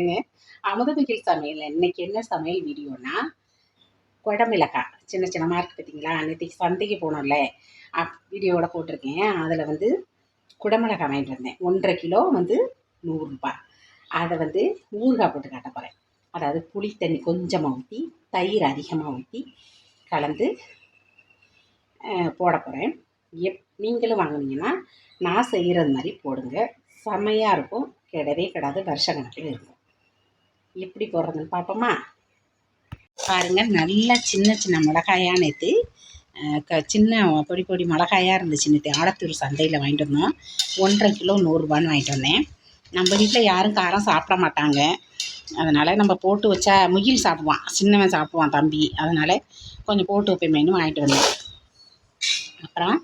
இல்லைங்க அமுதமிகில் சமையல் இன்னைக்கு என்ன சமையல் வீடியோனா? குடமிளகாய் சின்ன சின்னமாக இருக்குது பார்த்தீங்களா? நேற்றுக்கு சந்தைக்கு போனோம்ல. அப் வீடியோவோட போட்டிருக்கேன். அதில் வந்து குடமிளகாய் வாங்கிட்டு வந்தேன். ஒன்றரை கிலோ வந்து நூறுரூபா அதை வந்து ஊறுகாய் போட்டு காட்ட போகிறேன் அதாவது புளி தண்ணி கொஞ்சமாக ஊற்றி தயிர் அதிகமாக ஊற்றி கலந்து போட போகிறேன் எப் நீங்களும் வாங்கினீங்கன்னா நான் செய்கிறது மாதிரி போடுங்க. செம்மையாக இருக்கும். கிடவே கிடாது. வருஷ கணக்கில் இருக்கும். எப்படி போடுறதுன்னு பார்ப்போமா? பாருங்கள் நல்லா சின்ன சின்ன மிளகாயாக நேற்று க சின்ன பொடி பொடி மிளகாயாக இருந்துச்சு நேற்று ஆலத்தூர் சந்தையில் வாங்கிட்டு வந்தோம். ஒன்றரை கிலோ நூறுரூபான்னு வாங்கிட்டு வந்தேன். நம்ம வீட்டில் யாரும் காரம் சாப்பிட மாட்டாங்க. அதனால் நம்ம போட்டு வச்சா முகில் சாப்பிடுவான். சின்னவன் சாப்பிடுவான் தம்பி. அதனால் கொஞ்சம் போட்டு வைப்பேமேனு வாங்கிட்டு வந்தேன். அப்புறம்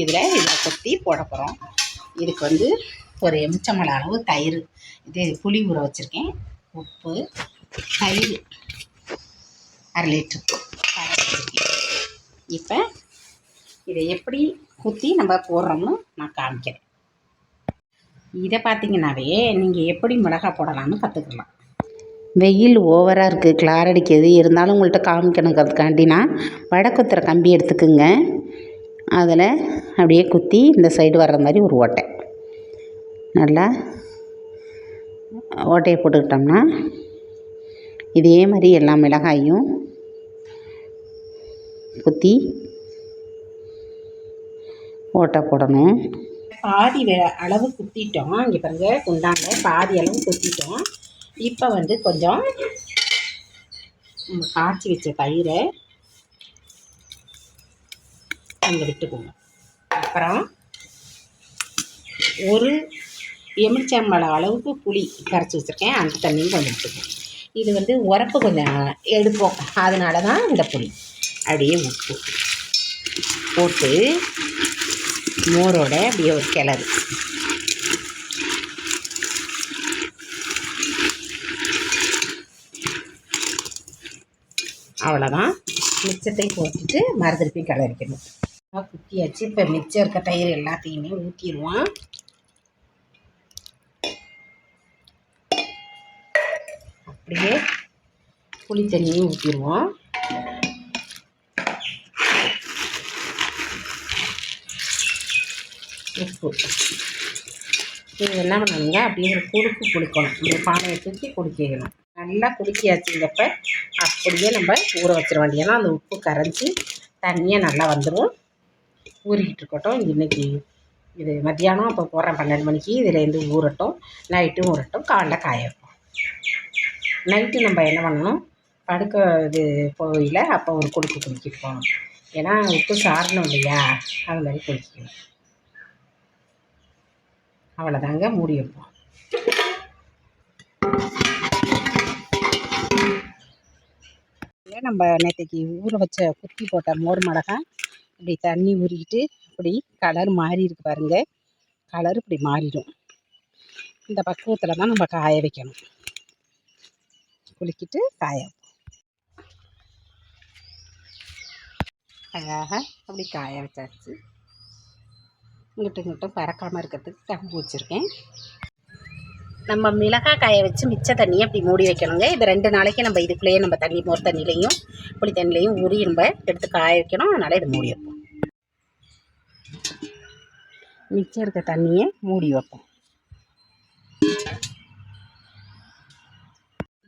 இதில் இதில் கொத்தி போட போகிறோம் இதுக்கு வந்து ஒரு எலுமிச்சம்பழ அளவு தயிர். இது புளி ஊற வச்சுருக்கேன். உப்பு தயிர் அரை லிட்ரு இப்போ இதை எப்படி குத்தி நம்ம போடுறோம்னு நான் காமிக்கிறேன். இதை பார்த்தீங்கன்னாவே நீங்கள் எப்படி மிளகாய் போடலாம்னு கற்றுக்கலாம் வெயில் ஓவராக இருக்குது கிளார் அடிக்கிறது இருந்தாலும் உங்கள்கிட்ட காமிக்கணுங்கிறதுக்காண்டினா வடக்குத்துற கம்பி எடுத்துக்குங்க. அதில் அப்படியே குத்தி இந்த சைடு வர்ற மாதிரி ஒரு ஓட்டை. நல்லா ஓட்டையை போட்டுக்கிட்டோம்னா இதே மாதிரி எல்லா மிளகாயும் குத்தி ஓட்டை போடணும். பாதி வே அளவு குத்திட்டோம். இங்கே பாருங்க குண்டாங்க பாதி அளவு குத்திட்டோம். இப்போ வந்து கொஞ்சம் காய்ச்சி வச்ச தயிரை அங்கே விட்டுக்கோங்க. அப்புறம் ஒரு எலுமிச்சம்பழம் அளவுக்கு புளி கரைச்சி வச்சுருக்கேன். அந்த தண்ணியும் கொஞ்சம் எடுத்துக்கேன் இது வந்து உரப்பு கொஞ்சம் எடுப்போம். அதனால தான் இந்த புளி. அப்படியே உப்பு போட்டு மோரோட அப்படியே ஒரு கிளறு. அவ்வளோதான் மிச்சத்தை போட்டுட்டு மறுதிருப்பி கிளறிக்கணும். குத்தியாச்சு இப்போ மிச்சம் இருக்க தயிர் எல்லாத்தையுமே ஊற்றிடுவோம் அப்படியே புளி தண்ணியும் ஊற்றிடுவோம் உப்பு. இது என்ன பண்ணணுங்க அப்படியே ஒரு குறுக்கு குளிக்கணும் இந்த பானையை தூக்கி குடிக்கணும் நல்லா குலுக்கியாச்சுங்கப்ப அப்படியே நம்ம ஊற வச்சிட வேண்டியதுனா அந்த உப்பு கரைஞ்சி தண்ணியாக நல்லா வந்துடும் ஊறிக்கிட்டு இருக்கட்டும். இன்றைக்கி இது மத்தியானம் அப்போ போகிறேன் பன்னெண்டு மணிக்கு. இதுலேருந்து ஊறட்டும். நைட்டும் ஊறட்டும். காலைல காய வைப்போம். நைட்டு நம்ம என்ன பண்ணணும்? படுக்க இது போகையில் அப்போ ஒரு குலுக்கு குலுக்கிட்டு போகணும் ஏன்னா உப்பு சாரணும் இல்லையா? அது மாதிரி குலுக்கிக்கணும் அவ்வளோதாங்க மூடி வைப்போம். நம்ம நேற்றுக்கு ஊற வச்ச குத்தி போட்ட மோர் மிளகாய் இப்படி தண்ணி ஊறிக்கிட்டு இப்படி கலர் மாறி இருக்கு பாருங்கள் கலர் இப்படி மாறிடும். இந்த பக்குவத்தில் தான் நம்ம காய வைக்கணும். குலுக்கிட்டு காய வைப்போம். அழகாக அப்படி காய வச்சாச்சு. இங்கிட்டும் இங்கிட்டும் பறக்காமல் இருக்கிறதுக்கு கம்பு வச்சுருக்கேன். நம்ம மிளகாய் காய வச்சு மிச்ச தண்ணியை அப்படி மூடி வைக்கணுங்க. இது ரெண்டு நாளைக்கு நம்ம இதுக்குள்ளேயே நம்ம தண்ணி மோர் தண்ணிலையும் புளி தண்ணிலையும் ஊறி நம்ம எடுத்து காய வைக்கணும். அதனால் இது மூடி வைப்போம். மிச்சம் இருக்க தண்ணியை மூடி வைப்போம்.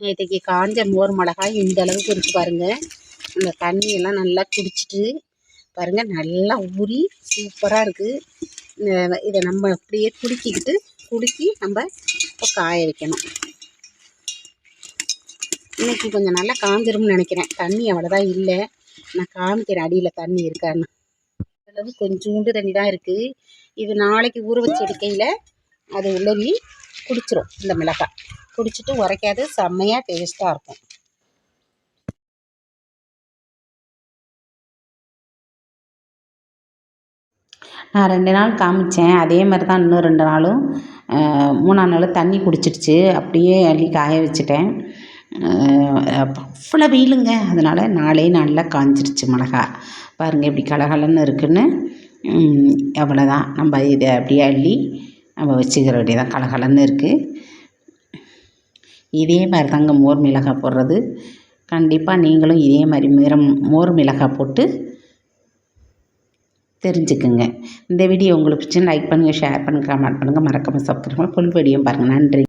நேற்றுக்கு காஞ்ச மோர் மிளகாய் இந்த அளவுக்கு இருக்கு பாருங்க. அந்த தண்ணியெல்லாம் நல்லா குடிச்சிட்டு பாருங்க நல்லா ஊறி சூப்பராக இருக்குது இதை நம்ம அப்படியே குலுக்கிக்கிட்டு குலுக்கி நம்ம இப்போ காய வைக்கணும். இன்னைக்கு கொஞ்சம் நல்லா காஞ்சிரும்னு நினைக்கிறேன். தண்ணி அவ்வளோதான் இல்லை. நான் காமிக்கிறேன் அடியில் தண்ணி இருக்கான்னு அளவு கொஞ்சோண்டு தண்ணி தான் இருக்குது இது நாளைக்கு ஊற வச்சு எடுக்கையில் அது உலவி குடிச்சிரும் இந்த மிளகாய். குடிச்சிட்டு உரைக்காது செம்மையாக டேஸ்ட்டாக இருக்கும். நான் ரெண்டு நாள் காமிச்சேன். அதே மாதிரி தான் இன்னும் ரெண்டு நாளும். மூணாம் நாள் தண்ணி குடிச்சிடுச்சு. அப்படியே அள்ளி காய வச்சுட்டேன். அவ்வளோ வெயிலுங்க. அதனால் நாளே நாளில் காஞ்சிருச்சு மிளகா. பாருங்கள் இப்படி கலகலன்னு இருக்குன்னு. ம், அவ்வளோதான் நம்ம இதை அப்படியே அள்ளி நம்ம வச்சுக்கிற வேண்டியதான். கலகலன்னு இருக்குது இதே மாதிரி தாங்க மோர் மிளகாய் போடுறது. கண்டிப்பாக நீங்களும் இதே மாதிரி மிரம் மோர் மிளகாய் போட்டு தெரிஞ்சுக்குங்க. இந்த வீடியோ உங்களுக்கு பிடிச்சி லைக் பண்ணுங்கள் ஷேர் பண்ணுங்கள் கமெண்ட் பண்ணுங்கள் மறக்காமல் சப்ஸ்கிரைப் பண்ணுங்கள் ஃபுல் வீடியோ பாருங்கள் நன்றி.